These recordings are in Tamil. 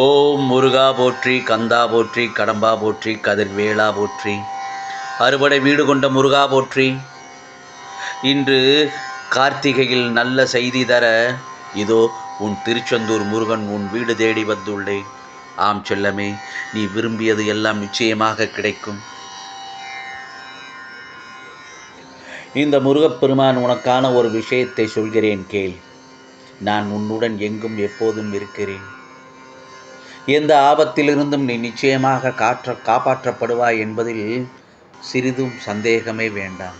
ஓம் முருகா போற்றி கந்தா போற்றி கடம்பா போற்றி கதிர்வேளா போற்றி. அறுபடை வீடு கொண்ட முருகா போற்றி. இன்று கார்த்திகையில் நல்ல செய்தி தர இதோ உன் திருச்செந்தூர் முருகன் உன் வீடு தேடி வந்துள்ளேன் ஆம் செல்லமே நீ விரும்பியது எல்லாம் நிச்சயமாக கிடைக்கும். இந்த முருகப்பெருமான் உனக்கான ஒரு விஷயத்தை சொல்கிறேன் கேள். நான் உன்னுடன் எங்கும் எப்போதும் இருக்கிறேன். எந்த ஆபத்திலிருந்தும் நீ நிச்சயமாக காற்ற காப்பாற்றப்படுவாய் என்பதில் சிறிதும் சந்தேகமே வேண்டாம்.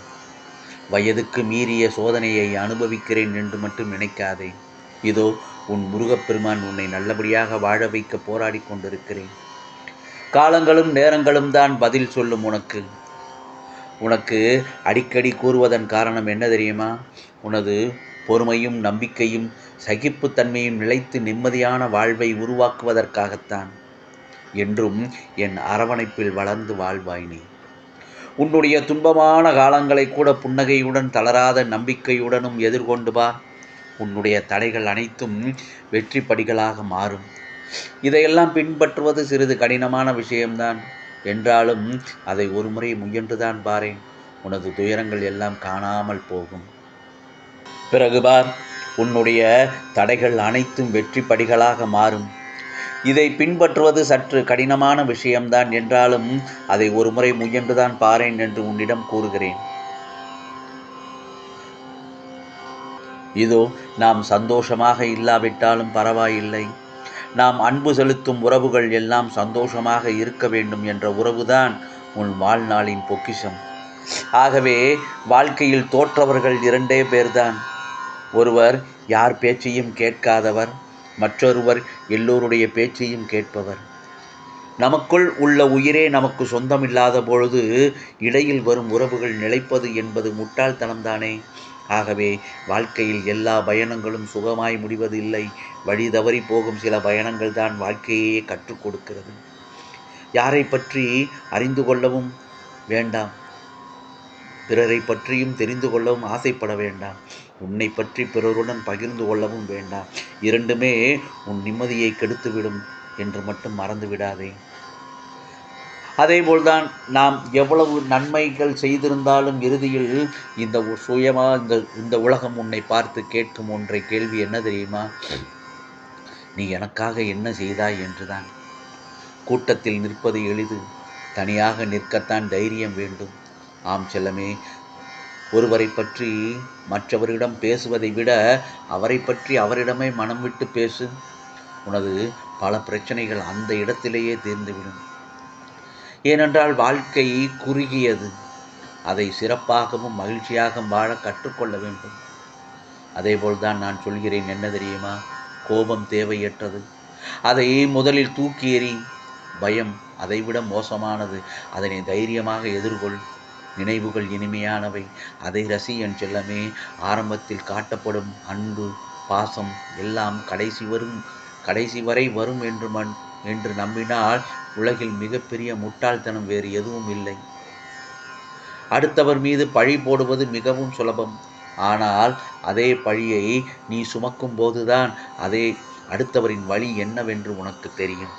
வயதுக்கு மீறிய சோதனையை அனுபவிக்கிறேன் என்று மட்டும் நினைக்காதே. இதோ உன் முருகப்பெருமான் உன்னை நல்லபடியாக வாழ வைக்க போராடி கொண்டிருக்கிறேன். காலங்களும் நேரங்களும் தான் பதில் சொல்லும் உனக்கு. உனக்கு அடிக்கடி கூறுவதன் காரணம் என்ன தெரியுமா? உனது பொறுமையும் நம்பிக்கையும் சகிப்புத்தன்மையும் நிலைத்து நிம்மதியான வாழ்வை உருவாக்குவதற்காகத்தான். என்றும் என் அரவணைப்பில் வளர்ந்து வாழ்வாய் நீ. உன்னுடைய துன்பமான காலங்களை கூட புன்னகையுடன் தளராத நம்பிக்கையுடனும் எதிர்கொண்டு வா. உன்னுடைய தடைகள் அனைத்தும் வெற்றி படிகளாக மாறும். இதையெல்லாம் பின்பற்றுவது சிறிது கடினமான விஷயம்தான். என்றாலும் அதை ஒருமுறை முயன்றுதான் பாரேன். உனது துயரங்கள் எல்லாம் காணாமல் போகும். பிறகு பார் உன்னுடைய தடைகள் அனைத்தும் வெற்றி படிகளாக மாறும். இதை பின்பற்றுவது சற்று கடினமான விஷயம்தான் என்றாலும் அதை ஒருமுறை முயன்றுதான் பாரேன் என்று உன்னிடம் கூறுகிறேன். இதோ நாம் சந்தோஷமாக இல்லாவிட்டாலும் பரவாயில்லை. நாம் அன்பு செலுத்தும் உறவுகள் எல்லாம் சந்தோஷமாக இருக்க வேண்டும் என்ற உறவுதான் உன் வாழ்நாளின் பொக்கிஷம். ஆகவே வாழ்க்கையில் தோற்றவர்கள் இரண்டே பேர்தான். ஒருவர் யார் பேச்சையும் கேட்காதவர் மற்றொருவர் எல்லோருடைய பேச்சையும் கேட்பவர். நமக்குள் உள்ள உயிரே நமக்கு சொந்தமில்லாத பொழுது இடையில் வரும் உறவுகள் நிலைப்பது என்பது முட்டாள்தனம்தானே. ஆகவே வாழ்க்கையில் எல்லா பயணங்களும் சுகமாய் முடிவது இல்லை வழி தவறி போகும் சில பயணங்கள் தான் வாழ்க்கையே கற்றுக் கொடுக்கிறது. யாரை பற்றி அறிந்து கொள்ளவும் வேண்டாம். பிறரை பற்றியும் தெரிந்து கொள்ளவும் ஆசைப்பட வேண்டாம். உன்னை பற்றி பிறருடன் பகிர்ந்து கொள்ளவும் வேண்டாம். இரண்டுமே உன் நிம்மதியை கெடுத்துவிடும் என்று மட்டும் மறந்து விடாதே அதேபோல்தான் நாம் எவ்வளவு நன்மைகள் செய்திருந்தாலும் இறுதியில் இந்த சுயமாக இந்த இந்த உலகம் உன்னை பார்த்து கேட்கும் ஒன்றை கேள்வி என்ன தெரியுமா? நீ எனக்காக என்ன செய்தாய் என்றுதான். கூட்டத்தில் நிற்பது எளிது. தனியாக நிற்கத்தான் தைரியம் வேண்டும். ஆம் செல்லமே ஒருவரை பற்றி மற்றவரிடம் பேசுவதை விட அவரை பற்றி அவரிடமே மனம் விட்டு பேசு. உனது பல பிரச்சனைகள் அந்த இடத்திலேயே தீர்ந்துவிடும். ஏனென்றால் வாழ்க்கை குறுகியது. அதை சிறப்பாகவும் மகிழ்ச்சியாகவும் வாழ கற்றுக்கொள்ள வேண்டும். அதேபோல்தான் நான் சொல்கிறேன் என்ன தெரியுமா? கோபம் தேவையற்றது. அதை முதலில் தூக்கி எறி பயம் அதைவிட மோசமானது. அதனை தைரியமாக எதிர்கொள். நினைவுகள் இனிமையானவை. அதை ரசி என் செல்லமே ஆரம்பத்தில் காட்டப்படும் அன்பு பாசம் எல்லாம் கடைசி வரும் கடைசி வரை வரும் என்று மண் என்று நம்பினால் உலகில் மிகப்பெரிய முட்டாள்தனம் வேறு எதுவும் இல்லை. அடுத்தவர் மீது பழி போடுவது மிகவும் சுலபம். ஆனால் அதே பழியை நீ சுமக்கும் போதுதான் அதே அடுத்தவரின் வழி என்னவென்று உனக்கு தெரியும்.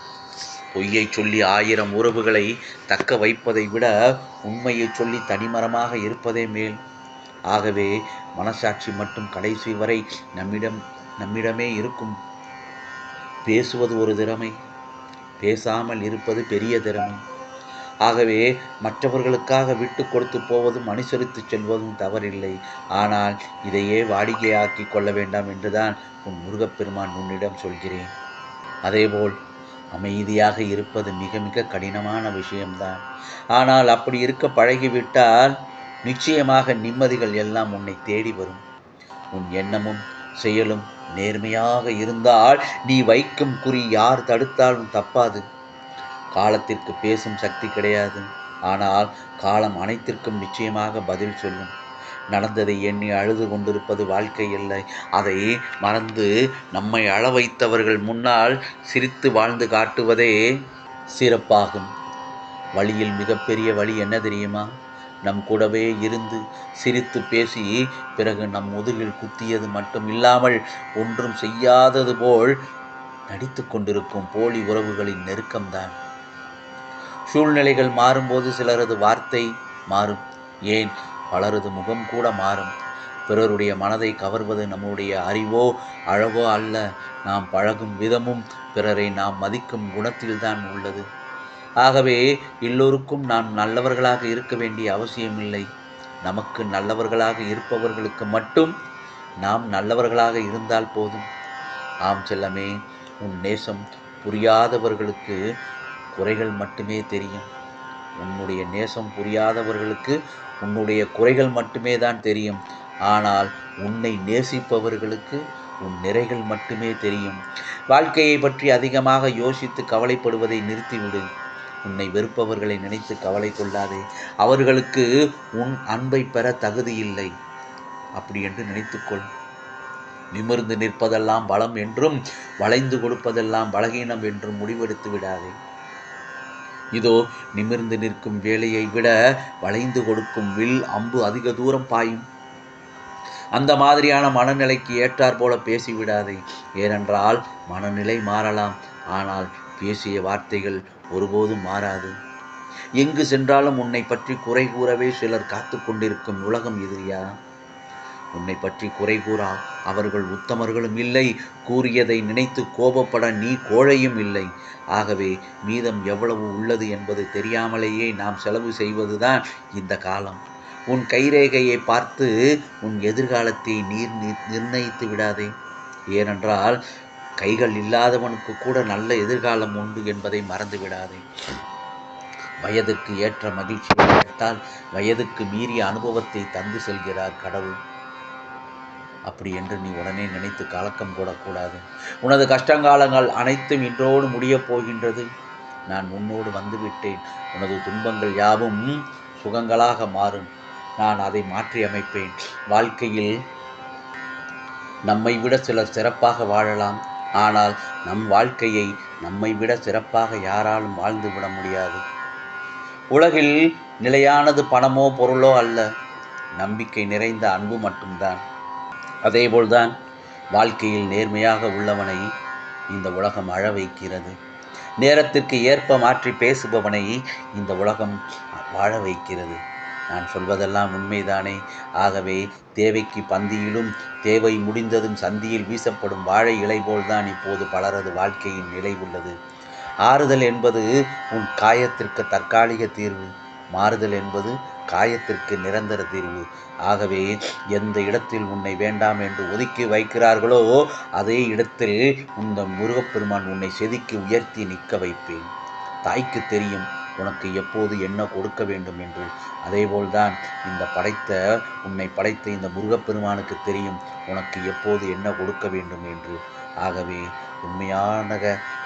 பொய்யை சொல்லி ஆயிரம் உறவுகளை தக்க வைப்பதை விட உண்மையை சொல்லி தனிமரமாக இருப்பதே மேல். ஆகவே மனசாட்சி மட்டும் கடைசி வரை நம்மிடம் நம்மிடமே இருக்கும். பேசுவது ஒரு திறமை பேசாமல் இருப்பது பெரிய திறமை. ஆகவே மற்றவர்களுக்காக விட்டு கொடுத்து போவதும் அனுசரித்து செல்வதும் தவறில்லை. ஆனால் இதையே வாடிக்கையாக்கி கொள்ள வேண்டாம் என்றுதான் உன் முருகப்பெருமான் உன்னிடம் சொல்கிறேன். அதேபோல் அமைதியாக இருப்பது மிக மிக கடினமான விஷயம்தான். ஆனால் அப்படி இருக்க பழகிவிட்டால் நிச்சயமாக நிம்மதிகள் எல்லாம் உன்னை தேடி வரும். உன் எண்ணமும் செயலும் நேர்மையாக இருந்தால் நீ வைக்கும் குறி யார் தடுத்தாலும் தப்பாது. காலத்திற்கு பேசும் சக்தி கிடையாது. ஆனால் காலம் அனைத்திற்கும் நிச்சயமாக பதில் சொல்லும். நடந்ததை எண்ணி அழுது கொண்டிருப்பது வாழ்க்கை இல்லை. அதை மறந்து நம்மை அழ வைத்தவர்கள் முன்னால் சிரித்து வாழ்ந்து காட்டுவதே சிறப்பாகும். வழியில் மிகப்பெரிய வழி என்ன தெரியுமா? நம் கூடவே இருந்து சிரித்து பேசி பிறகு நம் முதுகில் குத்தியது மட்டும் இல்லாமல் ஒன்றும் செய்யாதது போல் நடித்து கொண்டிருக்கும் போலி உறவுகளின் நெருக்கம்தான். சூழ்நிலைகள் மாறும்போது சிலரது வார்த்தை மாறும். ஏன்? பலரது முகம் கூட மாறும். பிறருடைய மனதை கவர்வது நம்முடைய அறிவோ அழகோ அல்ல. நாம் பழகும் விதமும் பிறரை நாம் மதிக்கும் குணத்தில்தான் உள்ளது. ஆகவே எல்லோருக்கும் நாம் நல்லவர்களாக இருக்க வேண்டிய அவசியமில்லை. நமக்கு நல்லவர்களாக இருப்பவர்களுக்கு மட்டும் நாம் நல்லவர்களாக இருந்தால் போதும். ஆம் செல்லமே உன் நேசம் புரியாதவர்களுக்கு குறைகள் மட்டுமே தெரியும். உன்னுடைய நேசம் புரியாதவர்களுக்கு உன்னுடைய குறைகள் மட்டுமே தான் தெரியும். ஆனால் உன்னை நேசிப்பவர்களுக்கு உன் நிறைகள் மட்டுமே தெரியும். வாழ்க்கையை பற்றி அதிகமாக யோசித்து கவலைப்படுவதை நிறுத்திவிடு. உன்னை வெறுப்பவர்களை நினைத்து கவலை கொள்ளாதே. அவர்களுக்கு உன் அன்பை பெற தகுதியில்லை. அப்படி என்று நினைத்துக்கொள். நிமிர்ந்து நிற்பதெல்லாம் பலம் என்றும் வளைந்து கொடுப்பதெல்லாம் பலகீனம் என்றும் முடிவெடுத்து விடாதே. இதோ நிமிர்ந்து நிற்கும் வேலையை விட வளைந்து கொடுக்கும் வில் அம்பு அதிக தூரம் பாயும். அந்த மாதிரியான மனநிலைக்கு ஏற்றார் போல பேசிவிடாதே. ஏனென்றால் மனநிலை மாறலாம். ஆனால் பேசிய வார்த்தைகள் ஒருபோதும் மாறாது. எங்கு சென்றாலும் உன்னை பற்றி குறை கூறவே சிலர் காத்து கொண்டிருக்கும் உலகம் எதிரியா? உன்னை பற்றி குறை கூறா. அவர்கள் உத்தமர்களும் இல்லை. கூறியதை நினைத்து கோபப்பட நீ கோழையும் இல்லை. ஆகவே மீதம் எவ்வளவு உள்ளது என்பது தெரியாமலேயே நாம் செலவு செய்வதுதான் இந்த காலம். உன் கைரேகையை பார்த்து உன் எதிர்காலத்தை நீர் நிர்ணயித்து விடாதே. ஏனென்றால் கைகள் இல்லாதவனுக்கு கூட நல்ல எதிர்காலம் உண்டு என்பதை மறந்து விடாதே. வயதுக்கு ஏற்ற மகிழ்ச்சியை கேட்டால் வயதுக்கு மீறிய அனுபவத்தை தந்து செல்கிறார் கடவுள். அப்படி என்று நீ உடனே நினைத்து கலக்கம் கூடக்கூடாது உனது கஷ்டங்காலங்கள் அனைத்தும் இன்றோடு முடியப் போகின்றது. நான் உன்னோடு வந்துவிட்டேன். உனது துன்பங்கள் யாவும் சுகங்களாக மாறும். நான் அதை மாற்றி அமைப்பேன். வாழ்க்கையில் நம்மை விட சிலர் சிறப்பாக வாழலாம். ஆனால் நம் வாழ்க்கையை நம்மை விட சிறப்பாக யாராலும் வாழ்ந்து விட முடியாது. உலகில் நிலையானது பணமோ பொருளோ அல்ல. நம்பிக்கை நிறைந்த அன்பு மட்டும்தான். அதேபோல்தான் வாழ்க்கையில் நேர்மையாக உள்ளவனை இந்த உலகம் அழ வைக்கிறது. நேரத்திற்கு ஏற்ப மாற்றி பேசுபவனை இந்த உலகம் வாழ வைக்கிறது. நான் சொல்வதெல்லாம் உண்மைதானே. ஆகவே தேவைக்கு பந்தியிலும் தேவை முடிந்ததும் சந்தியில் வீசப்படும் வாழை இலை போல்தான் இப்போது பலரது வாழ்க்கையின் நிலை உள்ளது. ஆறுதல் என்பது உன் காயத்திற்கு தற்காலிக தீர்வு. மாறுதல் என்பது காயத்திற்கு நிரந்தர தீர்வு. ஆகவே எந்த இடத்தில் உன்னை வேண்டாம் என்று ஒதுக்கி வைக்கிறார்களோ அதே இடத்தில் இந்த முருகப்பெருமான் உன்னை செதுக்கி உயர்த்தி நிற்க வைப்பேன். தாய்க்கு தெரியும் உனக்கு எப்போது என்ன கொடுக்க வேண்டும் என்று. அதேபோல்தான் இந்த படைத்த உன்னை படைத்த இந்த முருகப்பெருமானுக்கு தெரியும் உனக்கு எப்போது என்ன கொடுக்க வேண்டும் என்று. ஆகவே உண்மையான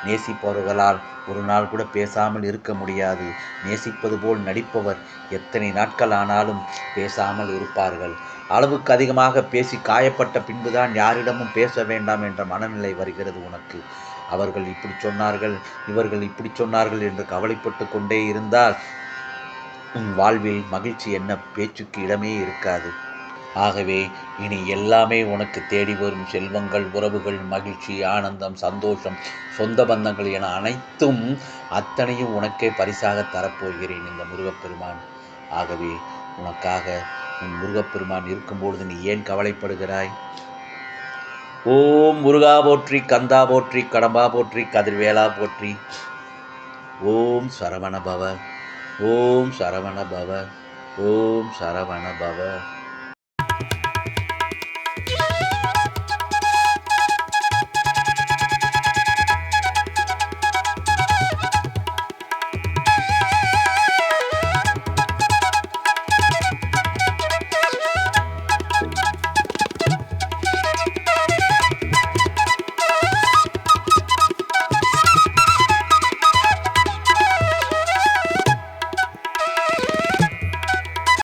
நேசிப்பவர்களால் ஒரு நாள் கூட பேசாமல் இருக்க முடியாது. நேசிப்பது போல் நடிப்பவர் எத்தனை நாட்கள் ஆனாலும் பேசாமல் இருப்பார்கள். அளவுக்கு அதிகமாக பேசி காயப்பட்ட பின்புதான் யாரிடமும் பேச வேண்டாம் என்ற மனநிலை வருகிறது உனக்கு. அவர்கள் இப்படி சொன்னார்கள் இவர்கள் இப்படி சொன்னார்கள் என்று கவலைப்பட்டு கொண்டே இருந்தால் உன் வாழ்வில் மகிழ்ச்சி என்ன? பேச்சுக்கு இடமே இருக்காது. ஆகவே இனி எல்லாமே உனக்கு தேடி வரும் செல்வங்கள் உறவுகள் மகிழ்ச்சி ஆனந்தம் சந்தோஷம் சொந்த பந்தங்கள் என அனைத்தும் அத்தனையும் உனக்கே பரிசாக தரப்போகிறேன் இந்த முருகப்பெருமான். ஆகவே உனக்காக உன் முருகப்பெருமான் இருக்கும்பொழுது நீ ஏன் கவலைப்படுகிறாய்? ஓம் முருகா போற்றி கந்தா போற்றி கடம்பா போற்றி கதிர்வேலா போற்றி. ஓம் சரவண பவ ஓம் சரவண பவ ஓம் சரவண பவ